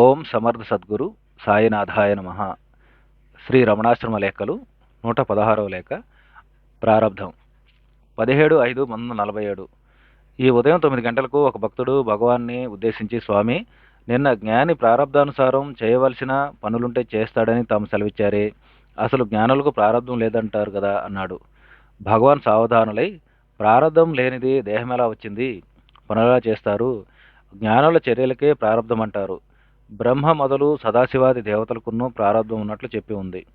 ఓం సమర్థ సద్గురు సాయినాథాయ నమ. శ్రీ రమణాశ్రమ లేఖలు నూట పదహారవ లేఖ ప్రారంభం. పదిహేడు ఐదు పంతొమ్మిది నలభై ఏడు. ఈ ఉదయం తొమ్మిది గంటలకు ఒక భక్తుడు భగవాన్ని ఉద్దేశించి స్వామి నిన్న జ్ఞాని ప్రారంధానుసారం చేయవలసిన పనులుంటే చేస్తాడని తాము సెలవిచ్చారే. అసలు జ్ఞానులకు ప్రారంధం లేదంటారు కదా అన్నాడు. భగవాన్ సావధానులై ప్రారంధం లేనిది దేహం ఎలా వచ్చింది? పనులా చేస్తారు? జ్ఞానుల చర్యలకే ప్రారంధం అంటారు. బ్రహ్మ మొదలు సదాశివాది దేవతలకున్నూ ప్రారంభం ఉన్నట్లు చెప్పి ఉంది.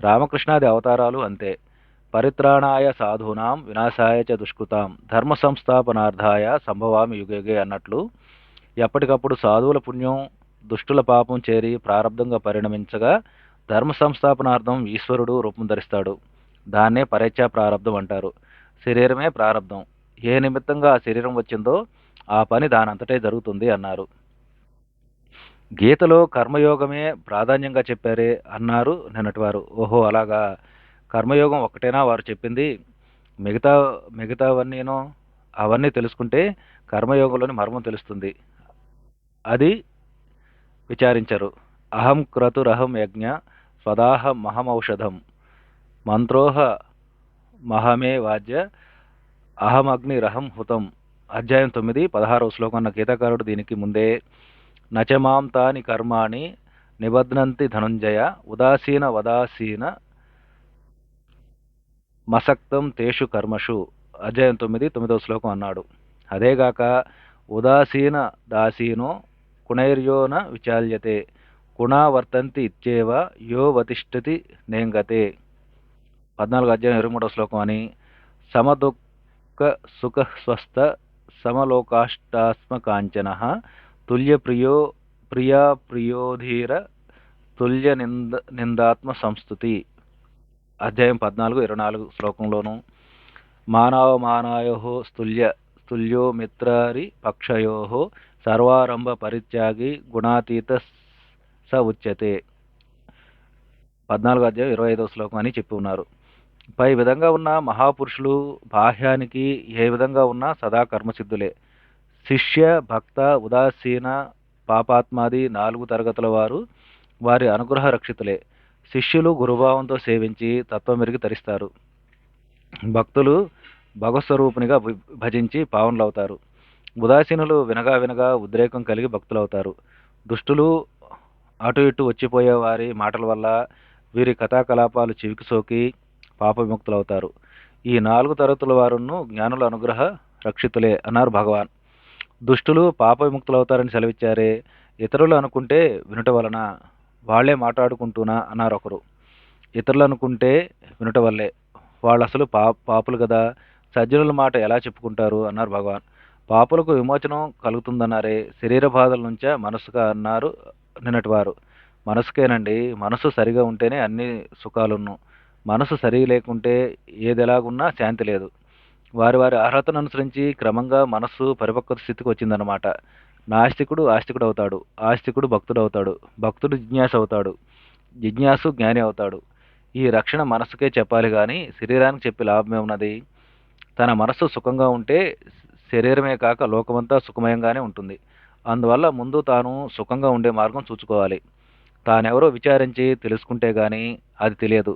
రామకృష్ణాది అవతారాలు అంతే. పరిత్రాణాయ సాధూనాం వినాశాయ చ దుష్కృతాం ధర్మ సంస్థాపనార్థాయ సంభవామి యుగయుగే అన్నట్లు ఎప్పటికప్పుడు సాధువుల పుణ్యం దుష్టుల పాపం చేరి ప్రారంధంగా పరిణమించగా ధర్మ సంస్థాపనార్థం ఈశ్వరుడు రూపం ధరిస్తాడు. దాన్నే పరేచ్ఛా ప్రారంధం అంటారు. శరీరమే ప్రారంధం ఏ నిమిత్తంగా ఆ శరీరం వచ్చిందో ఆ పని దానంతటే జరుగుతుంది అన్నారు. గీతలో కర్మయోగమే ప్రాధాన్యంగా చెప్పారే అన్నారు నిన్నటి వారు. ఓహో అలాగా. కర్మయోగం ఒకటేనా వారు చెప్పింది? మిగతా మిగతావన్నీనో అవన్నీ తెలుసుకుంటే కర్మయోగంలోని మర్మం తెలుస్తుంది. అది విచారించరు. అహం క్రతురహం యజ్ఞ స్వదాహ మహమౌషధం మంత్రోహ మహమే వాద్య అహమగ్నిరహం హుతం. అధ్యాయం తొమ్మిది పదహారవ శ్లోకం అన్న గీతాకారుడు దీనికి ముందే నచమాం తాని కర్మాణి నిబధ్నంతి ధనుంజయ ఉదాసీన వదాసీన మసక్తం తేషు కర్మషు అధ్యాయం తొమ్మిది తొమ్మిదవ శ్లోకం అన్నాడు. అదేగాక ఉదాసీన దాసీనో కుణైర్యోన విచాల్యతే కుణా వర్తంతి ఇత్యేవ యో వతిష్టతి నేంగతే. పద్నాలుగు అధ్యాయం ఇరవై మూడవ శ్లోకం అని సమదుఃఖ సుఖ స్వస్థ సమలోకాష్టాత్మకాంచన తుల్యప్రియో ప్రియా ప్రియోధీర తుల్య నింద నిందాత్మ సంస్థుతి అధ్యాయం పద్నాలుగు ఇరవై నాలుగు శ్లోకంలోను మానవమానాయో స్తుల్య స్తుల్యో మిత్రారి పక్షయో సర్వారంభ పరిత్యాగి గుణాతీత స ఉచ్యతే. పద్నాలుగు అధ్యాయం ఇరవై ఐదవ శ్లోకం అని చెప్పి ఉన్నారు. పై విధంగా ఉన్న మహాపురుషులు బాహ్యానికి ఏ విధంగా ఉన్నా సదా కర్మసిద్ధులే. శిష్య భక్త ఉదాసీన పాపాత్మాది నాలుగు తరగతుల వారు వారి అనుగ్రహ రక్షితులే. శిష్యులు గురుభావంతో సేవించి తత్వమెరిగి తరిస్తారు. భక్తులు భగవస్వరూపునిగా భజించి పావనులవుతారు. ఉదాసీనులు వినగా వినగా ఉద్రేకం కలిగి భక్తులవుతారు. దుష్టులు అటు ఇటు వచ్చిపోయే వారి మాటల వల్ల వీరి కథాకలాపాలు చివికి సోకి పాప విముక్తులవుతారు ఈ నాలుగు తరగతుల వారును జ్ఞానుల అనుగ్రహ రక్షితులే అన్నారు భగవాన్. దుష్టులు పాప విముక్తులవుతారని సెలవిచ్చారే. ఇతరులు అనుకుంటే వినుట వలన వాళ్ళే మాట్లాడుకుంటూనా అన్నారు ఒకరు ఇతరులు అనుకుంటే వినుట వల్లే. వాళ్ళు అసలు పా పాపులు కదా సజ్జనుల మాట ఎలా చెప్పుకుంటారు? అన్నారు భగవాన్. పాపులకు విమోచనం కలుగుతుందన్నారే. శరీర బాధల నుంచే మనసుగా అన్నారు నిన్నటి వారు మనసుకేనండి. మనసు సరిగా ఉంటేనే అన్ని సుఖాలున్ను. మనసు సరి లేకుంటే ఏది ఎలాగున్నా శాంతి లేదు. వారి వారి అర్హతను అనుసరించి క్రమంగా మనస్సు పరిపక్వత స్థితికి వచ్చిందనమాట నాస్తికుడు ఆస్తికుడు అవుతాడు ఆస్తికుడు భక్తుడు అవుతాడు భక్తుడు జిజ్ఞాస అవుతాడు జిజ్ఞాసు జ్ఞాని అవుతాడు. ఈ రక్షణ మనస్సుకే చెప్పాలి కానీ శరీరానికి చెప్పి లాభమే ఉన్నది. తన మనస్సు సుఖంగా ఉంటే శరీరమే కాక లోకమంతా సుఖమయంగానే ఉంటుంది. అందువల్ల ముందు తాను సుఖంగా ఉండే మార్గం చూసుకోవాలి తానెవరో విచారించి తెలుసుకుంటే కానీ అది తెలియదు.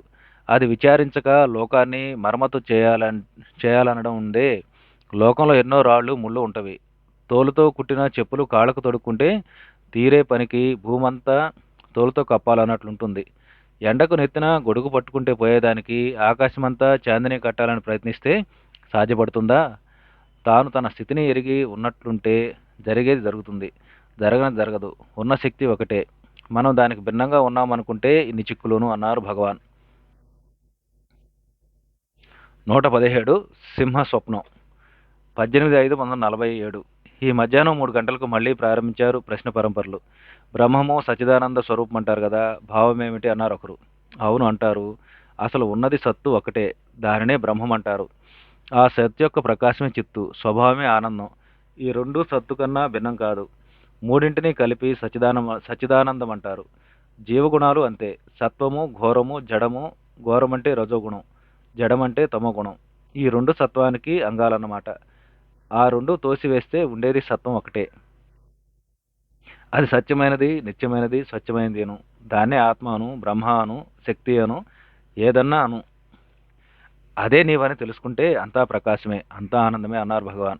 అది విచారించక లోకాన్ని మరమ్మతు చేయాలన్ చేయాలనడం ఉందే. లోకంలో ఎన్నో రాళ్ళు ముళ్ళు ఉంటవి. తోలుతో కుట్టిన చెప్పులు కాళ్ళకు తొడుక్కుంటే తీరే పనికి భూమంతా తోలుతో కప్పాలన్నట్లుంటుంది. ఎండకు నెత్తిన గొడుగు పట్టుకుంటే పోయేదానికి ఆకాశమంతా చాందిని కట్టాలని ప్రయత్నిస్తే సాధ్యపడుతుందా? తాను తన స్థితిని ఎరిగి ఉన్నట్లుంటే జరిగేది జరుగుతుంది. జరగని జరగదు. ఉన్న శక్తి ఒకటే. మనం దానికి భిన్నంగా ఉన్నామనుకుంటే ఇన్ని చిక్కులును అన్నారు భగవాన్. నూట పదిహేడు సింహ స్వప్నం పద్దెనిమిది ఐదు పంతొమ్మిది నలభై ఏడు. ఈ మధ్యాహ్నం మూడు గంటలకు మళ్ళీ ప్రారంభించారు ప్రశ్న పరంపరలు. బ్రహ్మము సచిదానంద స్వరూపం అంటారు కదా భావం ఏమిటి అన్నారు ఒకరు. అవును అంటారు. అసలు ఉన్నది సత్తు ఒకటే దానినే బ్రహ్మం అంటారు. ఆ సత్తు యొక్క ప్రకాశమే చిత్తు స్వభావమే ఆనందం. ఈ రెండు సత్తు కన్నా భిన్నం కాదు. మూడింటిని కలిపి సచిదాన సచిదానందం అంటారు. జీవగుణాలు అంతే. సత్వము ఘోరము జడము ఘోరమంటే రజోగుణం. జడమంటే తమోగుణం ఈ రెండు సత్వానికి అంగాలన్నమాట. ఆ రెండు తోసివేస్తే ఉండేది సత్వం ఒకటే. అది సత్యమైనది నిత్యమైనది స్వచ్ఛమైనది అను దాన్నే ఆత్మ అను బ్రహ్మ అను శక్తి అను ఏదన్నా అను. అదే నీవని తెలుసుకుంటే అంతా ప్రకాశమే అంతా ఆనందమే అన్నారు భగవాన్.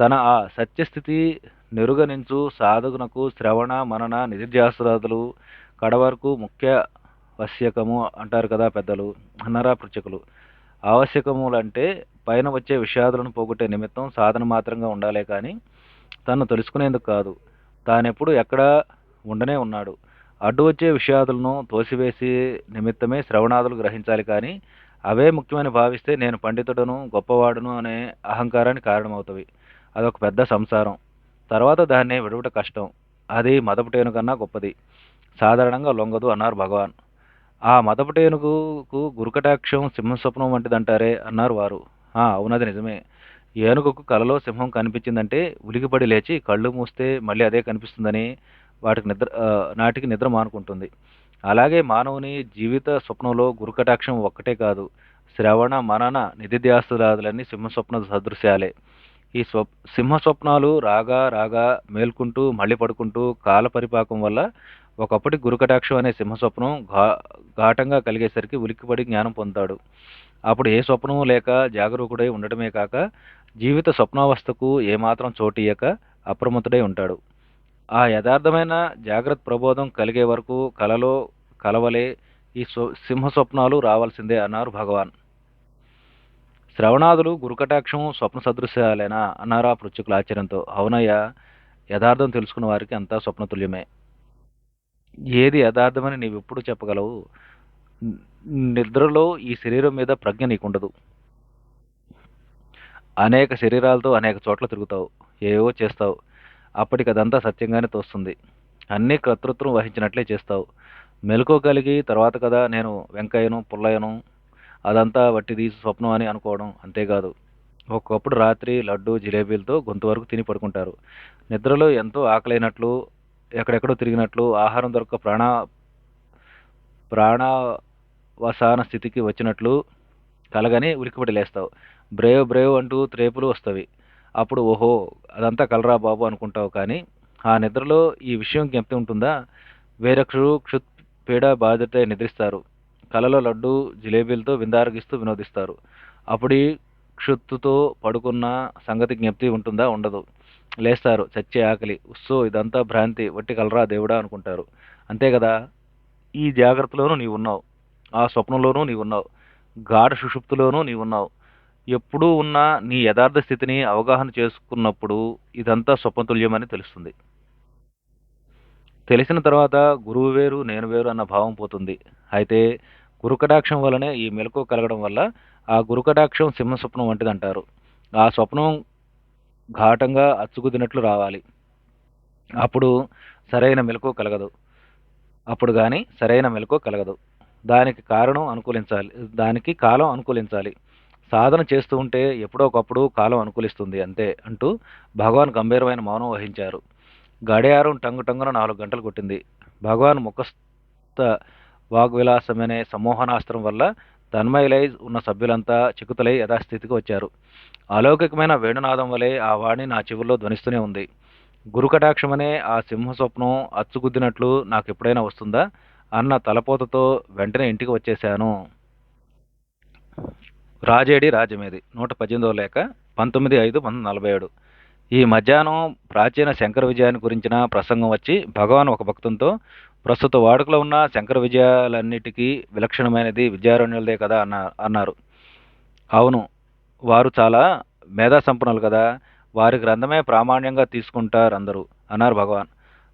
తన ఆ సత్యస్థితి నెరుగనించు సాధకునకు శ్రవణ మనన నిధిధ్యాసరాదులు కడవరకు ముఖ్య వశ్యకము అంటారు కదా పెద్దలు అన్నారా పృచకులు ఆవశ్యకములు అంటే పైన వచ్చే విషాదులను పోగొట్టే నిమిత్తం సాధన మాత్రంగా ఉండాలే కానీ తను తెలుసుకునేందుకు కాదు. తానెప్పుడు ఎక్కడా ఉండనే ఉన్నాడు. అడ్డు వచ్చే విషయాదులను తోసివేసి నిమిత్తమే శ్రవణాదులు గ్రహించాలి కానీ అవే ముఖ్యమని భావిస్తే నేను పండితుడను గొప్పవాడును అనే అహంకారానికి కారణమవుతవి. అదొక పెద్ద సంసారం. తర్వాత దాన్ని విడవట కష్టం. అది మదపుటేను కన్నా గొప్పది. సాధారణంగా లొంగదు అన్నారు భగవాన్. ఆ మదపుటేనుగుకు గురుకటాక్షం సింహస్వప్నం వంటిదంటారే అన్నారు వారు. ఆ అవునది నిజమే. ఏనుగుకు కలలో సింహం కనిపించిందంటే ఉలికిపడి లేచి కళ్ళు మూస్తే మళ్ళీ అదే కనిపిస్తుందని వాటికి నిద్ర ఆ, నాటికి నిద్ర మానుకుంటుంది. అలాగే మానవుని జీవిత స్వప్నంలో గురుకటాక్షం ఒక్కటే కాదు శ్రవణ మనన నిధిధ్యాస్తురాదులన్నీ సింహస్వప్న సదృశ్యాలే. ఈ స్వ సింహ స్వప్నాలు రాగా రాగా మేల్కుంటూ మళ్ళీ పడుకుంటూ కాల పరిపాకం వల్ల ఒకప్పటి గురుకటాక్షం అనే సింహ స్వప్నం ఘా ఘాటంగా కలిగేసరికి ఉలిక్కిపడి జ్ఞానం పొందుతాడు అప్పుడు ఏ స్వప్నము లేక జాగరూకుడై ఉండటమే కాక జీవిత స్వప్నావస్థకు ఏమాత్రం చోటియక అప్రమత్తుడై ఉంటాడు. ఆ యథార్థమైన జాగ్రత్త ప్రబోధం కలిగే వరకు కలలో కలవలే ఈ సింహ స్వప్నాలు రావాల్సిందే అన్నారు భగవాన్. శ్రవణాదులు గురుకటాక్షం స్వప్న సదృశ్యాలేనా అన్నారా పృచ్చుకుల ఆశ్చర్యంతో. అవునయ్యా యథార్థం తెలుసుకున్న వారికి అంతా స్వప్నతుల్యమే ఏది యథార్థమని నీవెప్పుడు చెప్పగలవు? నిద్రలో ఈ శరీరం మీద ప్రజ్ఞ నీకుండదు. అనేక శరీరాలతో అనేక చోట్ల తిరుగుతావు. ఏవో చేస్తావు. అప్పటికి అదంతా సత్యంగానే తోస్తుంది. అన్నీ కర్తృత్వం వహించినట్లే చేస్తావు. మెలకువ కలిగి తర్వాత కదా నేను వెంకయ్యను పుల్లయ్యను అదంతా వట్టిది స్వప్నం అని అనుకోవడం అంతేకాదు. ఒకప్పుడు రాత్రి లడ్డు జిలేబీలతో గొంతు వరకు తిని పడుకుంటారు. నిద్రలో ఎంతో ఆకలైనట్లు ఎక్కడెక్కడో తిరిగినట్లు ఆహారం దొరక ప్రాణ ప్రాణావసాన స్థితికి వచ్చినట్లు కలగని ఉలికిపడి లేస్తావు. బ్రేవ్ బ్రేవ్ అంటూ త్రేపులు వస్తవి. అప్పుడు ఓహో అదంతా కలరా బాబు అనుకుంటావు కానీ ఆ నిద్రలో ఈ విషయం జ్ఞప్తి ఉంటుందా? వేరక్షుడు క్షుత్ పీడ బాధ్యత నిద్రిస్తారు. కలలో లడ్డు జిలేబీలతో విందారగిస్తూ వినోదిస్తారు. అప్పుడు క్షుత్తుతో పడుకున్న సంగతి జ్ఞప్తి ఉంటుందా? ఉండదు. లేస్తారు చచ్చే ఆకలి. ఉస్సో ఇదంతా భ్రాంతి. వట్టి కలరా దేవుడా అనుకుంటారు. అంతే కదా? ఈ జాగ్రత్తలోనూ నీవు ఉన్నావు. ఆ స్వప్నంలోనూ నీవు ఉన్నావు. గాఢ సుషుప్తిలోనూ నీవున్నావు ఎప్పుడూ ఉన్న నీ యథార్థ స్థితిని అవగాహన చేసుకున్నప్పుడు ఇదంతా స్వప్నతుల్యమని తెలుస్తుంది. తెలిసిన తర్వాత గురువు వేరు నేను వేరు అన్న భావం పోతుంది. అయితే గురుకటాక్షం వలనే ఈ మెలకు కలగడం వల్ల ఆ గురుకటాక్షం సింహ స్వప్నం వంటిదంటారు. ఆ స్వప్నం ఘాటంగా అచ్చుకుదినట్లు రావాలి. అప్పుడు సరైన మెలకు కలగదు. అప్పుడు కానీ సరైన మెలకు కలగదు. దానికి కారణం అనుకూలించాలి దానికి కాలం అనుకూలించాలి. సాధన చేస్తూ ఉంటే ఎప్పుడో ఒకప్పుడు కాలం అనుకూలిస్తుంది అంతే అంటూ భగవాన్ గంభీరమైన మౌనం వహించారు. గడియారం టంగు టంగున నాలుగు గంటలు కొట్టింది. భగవాన్ ముఖస్థ వాగ్విలాసమనే సమ్మోహనాస్త్రం వల్ల తన్మయలై ఉన్న సభ్యులంతా చిక్కుతలై యథాస్థితికి వచ్చారు. అలౌకికమైన వేణునాదం వలె ఆ వాణి నా చెవుల్లో ధ్వనిస్తూనే ఉంది. గురుకటాక్షమనే ఆ సింహ స్వప్నం అచ్చుగుద్దినట్లు నాకు ఎప్పుడైనా వస్తుందా? అన్న తలపోతతో వెంటనే ఇంటికి వచ్చేశాను. రాజేడి రాజమేది. నూట పద్దెనిమిదవ లేక పంతొమ్మిది ఐదు పంతొమ్మిది నలభై ఏడు. ఈ మధ్యాహ్నం ప్రాచీన శంకర విజయాన్ని గురించిన ప్రసంగం వచ్చి భగవాన్ ఒక భక్తంతో ప్రస్తుత వాడుకలో ఉన్న శంకర విజయాలన్నిటికీ విలక్షణమైనది విద్యారణ్యులదే కదా అన్న అన్నారు. అవును వారు చాలా మేధా సంపన్నులు కదా. వారి గ్రంథమే ప్రామాణ్యంగా తీసుకుంటారు అందరూ అన్నారు భగవాన్.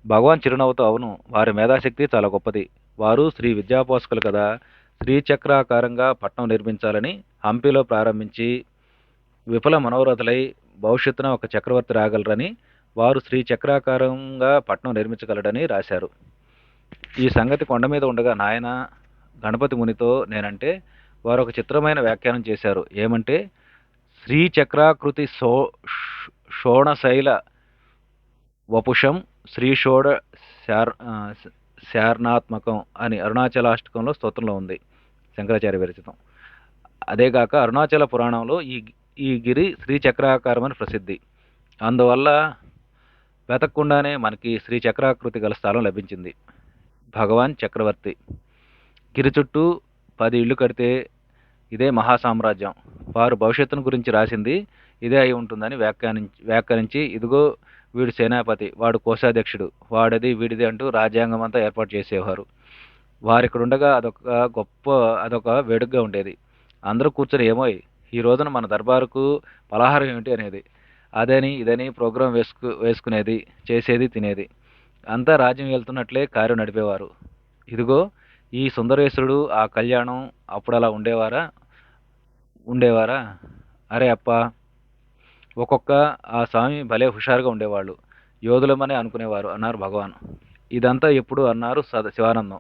భగవాన్ చిరునవ్వుతో అవును వారి మేధాశక్తి చాలా గొప్పది. వారు శ్రీ విద్యాపోషకులు కదా. శ్రీచక్రాకారంగా పట్నం నిర్మించాలని హంపీలో ప్రారంభించి విఫల మనోరథులై భవిష్యత్తున ఒక చక్రవర్తి రాగలరని వారు శ్రీ చక్రాకారంగా పట్నం నిర్మించగలడని రాశారు. ఈ సంగతి కొండ మీద ఉండగా నాయన గణపతి మునితో నేనంటే వారు ఒక చిత్రమైన వ్యాఖ్యానం చేశారు. ఏమంటే శ్రీచక్రాకృతి సో షోణశైల వపుషం శ్రీషోడ శార్ శారణాత్మకం అని అరుణాచలాష్టకంలో స్తోత్రంలో ఉంది శంకరాచార్య విరచితం అదేగాక అరుణాచల పురాణంలో ఈ ఈ గిరి శ్రీచక్రాకారం అని ప్రసిద్ధి. అందువల్ల వెతక్కుండానే మనకి శ్రీచక్రాకృతి గల స్థలం లభించింది. భగవాన్ చక్రవర్తి. గిరి చుట్టూ పది ఇళ్ళు కడితే ఇదే మహాసామ్రాజ్యం. వారు భవిష్యత్తును గురించి రాసింది ఇదే అయి ఉంటుందని వ్యాఖ్యానించి వ్యాఖ్యానించి ఇదిగో వీడు సేనాపతి వాడు కోశాధ్యక్షుడు వాడది వీడిది అంటూ రాజ్యాంగం అంతా ఏర్పాటు చేసేవారు. వారు ఇక్కడ ఉండగా అదొక గొప్ప అదొక వేడుకగా ఉండేది. అందరూ కూర్చొని ఏమోయ్ ఈ రోజున మన దర్బారుకు పలహారం ఏమిటి అనేది అదని ఇదని ప్రోగ్రాం వేసుకు వేసుకునేది చేసేది తినేది. అంతా రాజ్యం వెళ్తున్నట్లే కార్యం నడిపేవారు. ఇదిగో ఈ సుందరేశ్వరుడు ఆ కళ్యాణం అప్పుడు అలా ఉండేవారా? ఉండేవారా? అరే అప్ప ఒక్కొక్క ఆ స్వామి భలే హుషారుగా ఉండేవాళ్ళు. యోధులమనే అనుకునేవారు అన్నారు భగవాన్. ఇదంతా ఎప్పుడు అన్నారు సద శివానందం.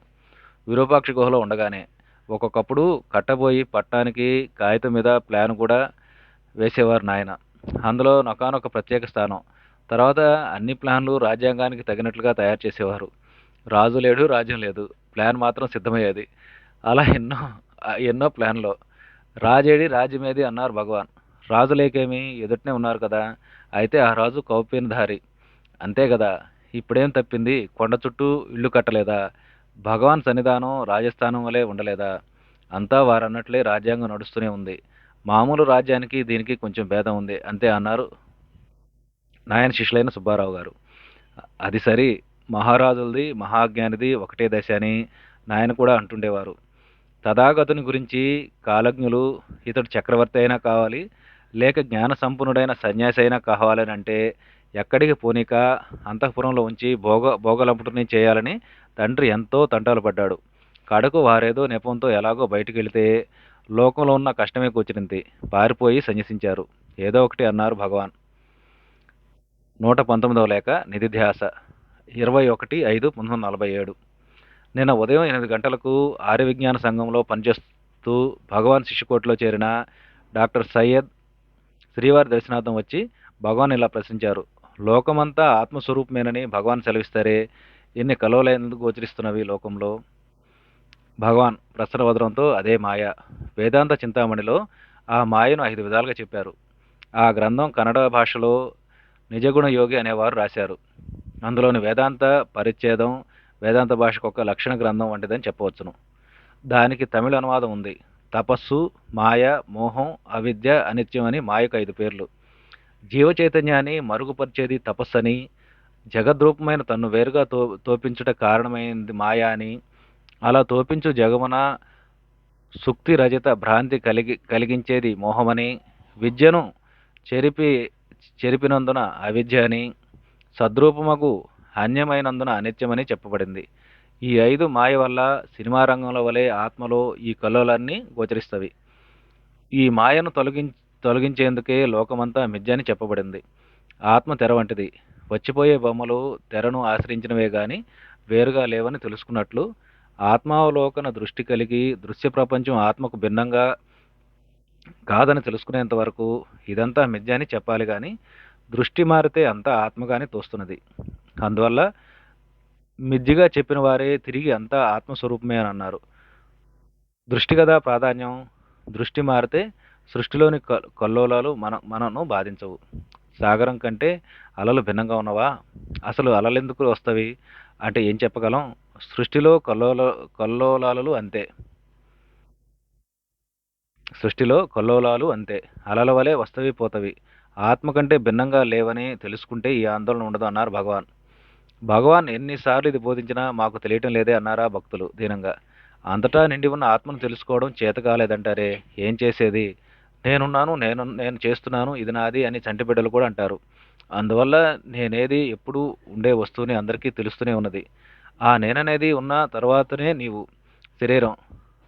విరూపాక్ష గుహలో ఉండగానే ఒక్కొక్కప్పుడు కట్టబోయి పట్టానికి కాగితం మీద ప్లాన్ కూడా వేసేవారు నాయన. అందులో నొకానొక ప్రత్యేక స్థానం. తర్వాత అన్ని ప్లాన్లు రాజ్యాంగానికి తగినట్లుగా తయారు చేసేవారు. రాజు లేడు రాజ్యం లేదు. ప్లాన్ మాత్రం సిద్ధమయ్యేది. అలా ఎన్నో ఎన్నో ప్లాన్లు రాజేడి రాజ్యమేది అన్నారు భగవాన్. రాజు లేకేమి ఎదుటనే ఉన్నారు కదా అయితే ఆ రాజు కౌపీనధారి. అంతే కదా ఇప్పుడేం తప్పింది? కొండ చుట్టూ ఇల్లు కట్టలేదా? భగవాన్ సన్నిధానం రాజస్థానం వలె ఉండలేదా? అంతా వారన్నట్లే రాజ్యాంగం నడుస్తూనే ఉంది. మామూలు రాజ్యానికి దీనికి కొంచెం భేదం ఉంది అంతే అన్నారు నాయన శిష్యులైన సుబ్బారావు గారు. అది సరి మహారాజులది మహాజ్ఞానిది ఒకటే దశ అని నాయన కూడా అంటుండేవారు. తథాగతుని గురించి కాలజ్ఞులు ఇతడు చక్రవర్తి అయినా కావాలి లేక జ్ఞాన సంపన్నుడైన సన్యాసి అయినా కావాలని అంటే ఎక్కడికి పోనీక అంతఃపురంలో ఉంచి భోగ భోగలంపుటిని చేయాలని తండ్రి ఎంతో తంటాలు పడ్డాడు. కడకు వారేదో నెపంతో ఎలాగో బయటికి వెళితే లోకంలో ఉన్న కష్టమే కూర్చునింది. పారిపోయి సన్యసించారు. ఏదో ఒకటి అన్నారు భగవాన్. నూట పంతొమ్మిదవ లేఖ నిధిధ్యాస. ఇరవై ఒకటి ఐదు పంతొమ్మిది నలభై ఏడు. నిన్న ఉదయం ఎనిమిది గంటలకు ఆర్య విజ్ఞాన సంఘంలో పనిచేస్తూ భగవాన్ శిష్యుకోటిలో చేరిన డాక్టర్ సయ్యద్ శ్రీవారి దర్శనార్థం వచ్చి భగవాన్ ఇలా ప్రశ్నించారు. లోకమంతా ఆత్మస్వరూపమేనని భగవాన్ సెలవిస్తారే ఎన్ని కలవలేందుకు గోచరిస్తున్నవి లోకంలో? భగవాన్ ప్రసన్నవదనంతో అదే మాయ. వేదాంత చింతామణిలో ఆ మాయను ఐదు విధాలుగా చెప్పారు. ఆ గ్రంథం కన్నడ భాషలో నిజగుణ యోగి అనేవారు రాశారు. అందులోని వేదాంత పరిచ్ఛేదం వేదాంత భాషకు ఒక లక్షణ గ్రంథం వంటిదని చెప్పవచ్చును. దానికి తమిళ అనువాదం ఉంది. తపస్సు మాయ మోహం అవిద్య అనిత్యం అని మాయకు ఐదు పేర్లు. జీవ చైతన్యాన్ని మరుగుపరిచేది తపస్సని జగద్రూపమైన తన్ను వేరుగా తో తోపించుట కారణమైంది మాయా అని అలా తోపించు జగమున సుక్తి రజిత భ్రాంతి కలిగి కలిగించేది మోహమని విద్యను చెరిపి చెరిపినందున అవిద్య అని సద్రూపమగు అన్యమైనందున అనిత్యమని చెప్పబడింది. ఈ ఐదు మాయ వల్ల సినిమా రంగంలో వలె ఆత్మలో ఈ కల్లోలన్నీ గోచరిస్తవి. ఈ మాయను తొలగిం తొలగించేందుకే లోకమంతా మిథ్యని చెప్పబడింది. ఆత్మ తెర వంటిది. వచ్చిపోయే బొమ్మలు తెరను ఆశ్రయించినవే గాని వేరుగా లేవని తెలుసుకున్నట్లు ఆత్మావలోకన దృష్టి కలిగి దృశ్య ప్రపంచం ఆత్మకు భిన్నంగా కాదని తెలుసుకునేంత వరకు ఇదంతా మిథ్య అని చెప్పాలి కానీ దృష్టి మారితే అంతా ఆత్మగానే తోస్తున్నది. అందువల్ల మిజ్జిగా చెప్పిన వారే తిరిగి అంతా ఆత్మస్వరూపమే అని అన్నారు. దృష్టి కదా ప్రాధాన్యం. దృష్టి మారితే సృష్టిలోని కల్లోలాలు మన మనను బాధించవు. సాగరం కంటే అలలు భిన్నంగా ఉన్నవా? అసలు అలలు ఎందుకు వస్తవి? అంటే ఏం చెప్పగలం? సృష్టిలో కల్లోల కల్లోలాలు అంతే. సృష్టిలో కల్లోలాలు అంతే. అలల వలె వస్తవి పోతవి. ఆత్మ కంటే భిన్నంగా లేవని తెలుసుకుంటే ఈ ఆందోళన ఉండదు అన్నారు భగవాన్. భగవాన్ ఎన్నిసార్లు ఇది బోధించినా మాకు తెలియటం లేదే అన్నారా భక్తులు దీనంగా. అంతటా నిండి ఉన్న ఆత్మను తెలుసుకోవడం చేత కాలేదంటారే. ఏం చేసేది? నేనున్నాను నేను నేను చేస్తున్నాను ఇది నాది అని చంటిబిడ్డలు కూడా అంటారు. అందువల్ల నేనేది ఎప్పుడూ ఉండే వస్తువుని అందరికీ తెలుస్తూనే ఉన్నది. ఆ నేననేది ఉన్న తర్వాతనే నీవు శరీరం.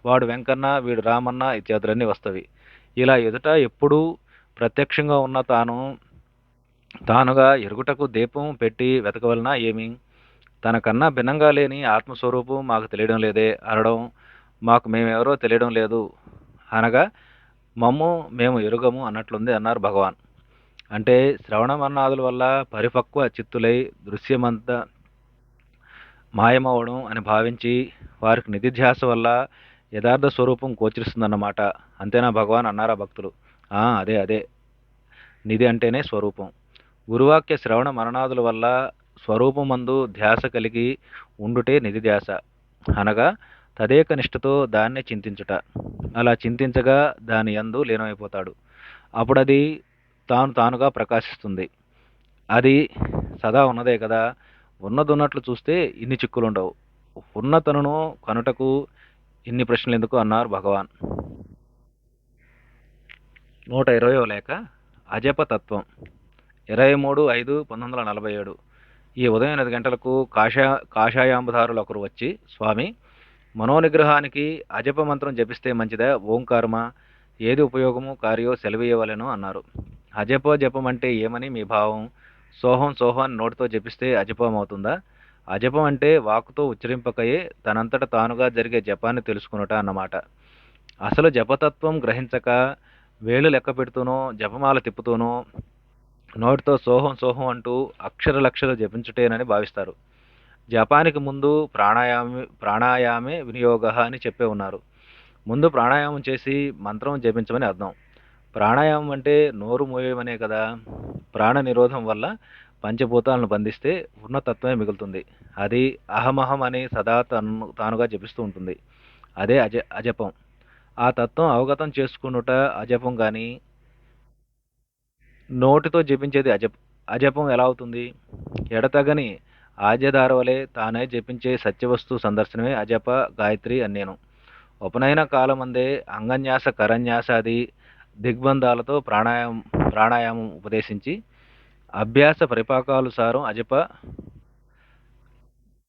వాడు వెంకన్న వీడు రామన్న ఇత్యాదులన్నీ వస్తవి. ఇలా ఎదుట ఎప్పుడూ ప్రత్యక్షంగా ఉన్న తాను తానుగా ఎరుగుటకు దీపం పెట్టి వెతకవలన ఏమి? తనకన్నా భిన్నంగా లేని ఆత్మస్వరూపం మాకు తెలియడం లేదే అనడం మాకు మేమెవరో తెలియడం లేదు. అనగా మమ్ము మేము ఎరుగము అన్నట్లుంది అన్నారు భగవాన్. అంటే శ్రవణ మన్నాదుల వల్ల పరిపక్వ చిత్తులై దృశ్యమంతా మాయమవడం అని భావించి వారికి నిధిధ్యాస వల్ల యథార్థ స్వరూపం గోచరిస్తుందన్నమాట. అంతేనా భగవాన్? అన్నారా భక్తులు. అదే అదే. నిధి అంటేనే స్వరూపం. గురువాక్య శ్రవణ మరణాదుల వల్ల స్వరూపమందు ధ్యాస కలిగి ఉండుటే నిధి ధ్యాస. అనగా తదేక నిష్ఠతో దాన్నే చింతించుట. అలా చింతించగా దాని యందు లీనమైపోతాడు. అప్పుడు అది తాను తానుగా ప్రకాశిస్తుంది. అది సదా ఉన్నదే కదా. ఉన్నదున్నట్లు చూస్తే ఇన్ని చిక్కులుండవు. ఉన్నతనును కనుటకు ఇన్ని ప్రశ్నలు ఎందుకు అన్నారు భగవాన్. నూట ఇరవయో లేక అజపతత్వం ఇరవై మూడు ఐదు పంతొమ్మిది వందల నలభై ఏడు. ఈ ఉదయం ఎనిమిది గంటలకు కాషా కాషాయాంబధారులు ఒకరు వచ్చి స్వామి మనోనిగ్రహానికి అజప మంత్రం జపిస్తే మంచిదా? ఓంకారమా? ఏది ఉపయోగము కార్యో సెలవీయవలెను అన్నారు. అజప జపం అంటే ఏమని మీ భావం? సోహం సోహం నోటితో జపిస్తే అజపం అవుతుందా? అజపం అంటే వాకుతో ఉచ్చరింపకయే తనంతట తానుగా జరిగే జపాన్ని తెలుసుకునుట అన్నమాట. అసలు జపతత్వం గ్రహించక వేలు లెక్క పెడుతూనో జపమాల తిప్పుతూనో నోటితో సోహం సోహం అంటూ అక్షర లక్షలు జపించుటేనని భావిస్తారు. జపానికి ముందు ప్రాణాయామి ప్రాణాయామే వినియోగ అని చెప్పే ఉన్నారు. ముందు ప్రాణాయామం చేసి మంత్రం జపించమని అర్థం. ప్రాణాయామం అంటే నోరు మూయమనే కదా. ప్రాణ నిరోధం వల్ల పంచభూతాలను బంధిస్తే ఉన్నతత్వమే మిగులుతుంది. అది అహమహం అని సదా తను తానుగా జపిస్తూ ఉంటుంది. అదే అజ అజపం. ఆ తత్వం అవగతం చేసుకొనుట అజపం కానీ నోటితో జపించేది అజప అజపం ఎలా అవుతుంది? ఎడతగని ఆజ్యధార వలే తానే జపించే సత్యవస్తు సందర్శనమే అజప గాయత్రి అని నేను ఉపనయన కాలమందే అంగన్యాస కరన్యాసాది దిగ్బంధాలతో ప్రాణాయామం ప్రాణాయామం ఉపదేశించి అభ్యాస పరిపాకానుసారం అజప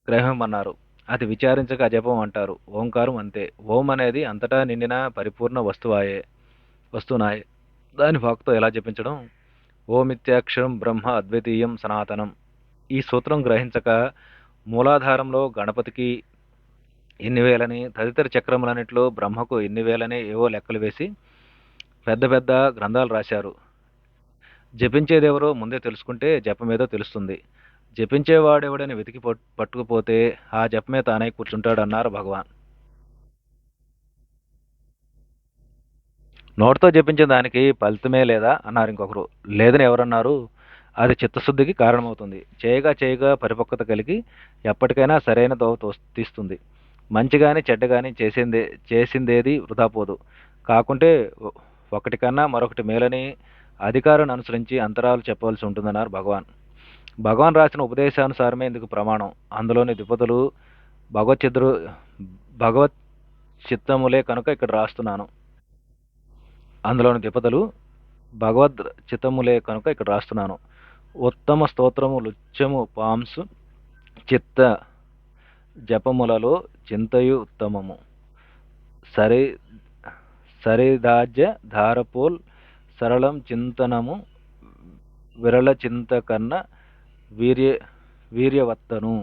గ్రహమన్నారు. అది విచారించక అజపం అంటారు. ఓంకారం అంతే. ఓం అనేది అంతటా నిండిన పరిపూర్ణ వస్తువాయే వస్తున్నాయి దాని వాక్తో ఎలా జపించడం? ఓమిత్యాక్షరం బ్రహ్మ అద్వితీయం సనాతనం. ఈ సూత్రం గ్రహించక మూలాధారంలో గణపతికి ఎన్ని వేలని తదితర చక్రములన్నింటిలో బ్రహ్మకు ఎన్ని వేలని ఏవో లెక్కలు వేసి పెద్ద పెద్ద గ్రంథాలు రాశారు. జపించేదెవరో ముందే తెలుసుకుంటే జపమేదో తెలుస్తుంది. జపించేవాడెవడని వెతికి పట్టుకుపోతే ఆ జపమే తానై కూర్చుంటాడు అన్నారు భగవాన్. నోటితో జపించే దానికి ఫలితమే లేదా అన్నారు ఇంకొకరు. లేదని ఎవరన్నారు? అది చిత్తశుద్ధికి కారణమవుతుంది. చేయగా చేయగా పరిపక్వత కలిగి ఎప్పటికైనా సరైన దోవ తీస్తుంది. మంచి కానీ చెడ్డ కానీ చేసిందే చేసిందేది వృధా పోదు. కాకుంటే ఒకటి కన్నా మరొకటి మేలని అధికారాన్ని అనుసరించి అంతరాలు చెప్పవలసి ఉంటుందన్నారు భగవాన్. భగవాన్ రాసిన ఉపదేశానుసారమే ఇందుకు ప్రమాణం. అందులోని ద్విపదులు భగవచ్చిద్రు భగవత్ చిత్తములే కనుక ఇక్కడ రాస్తున్నాను. అందులోని ద్విపదలు భగవద్ చిత్తములే కనుక ఇక్కడ రాస్తున్నాను. ఉత్తమ స్తోత్రము లుత్యము పాంసు చిత్త జపములలో చింతయు ఉత్తమము. సరి సరిదాజ్య ధారపోల్ సరళం చింతనము విరళ చింత కన్న వీర్య వీర్యవత్తను.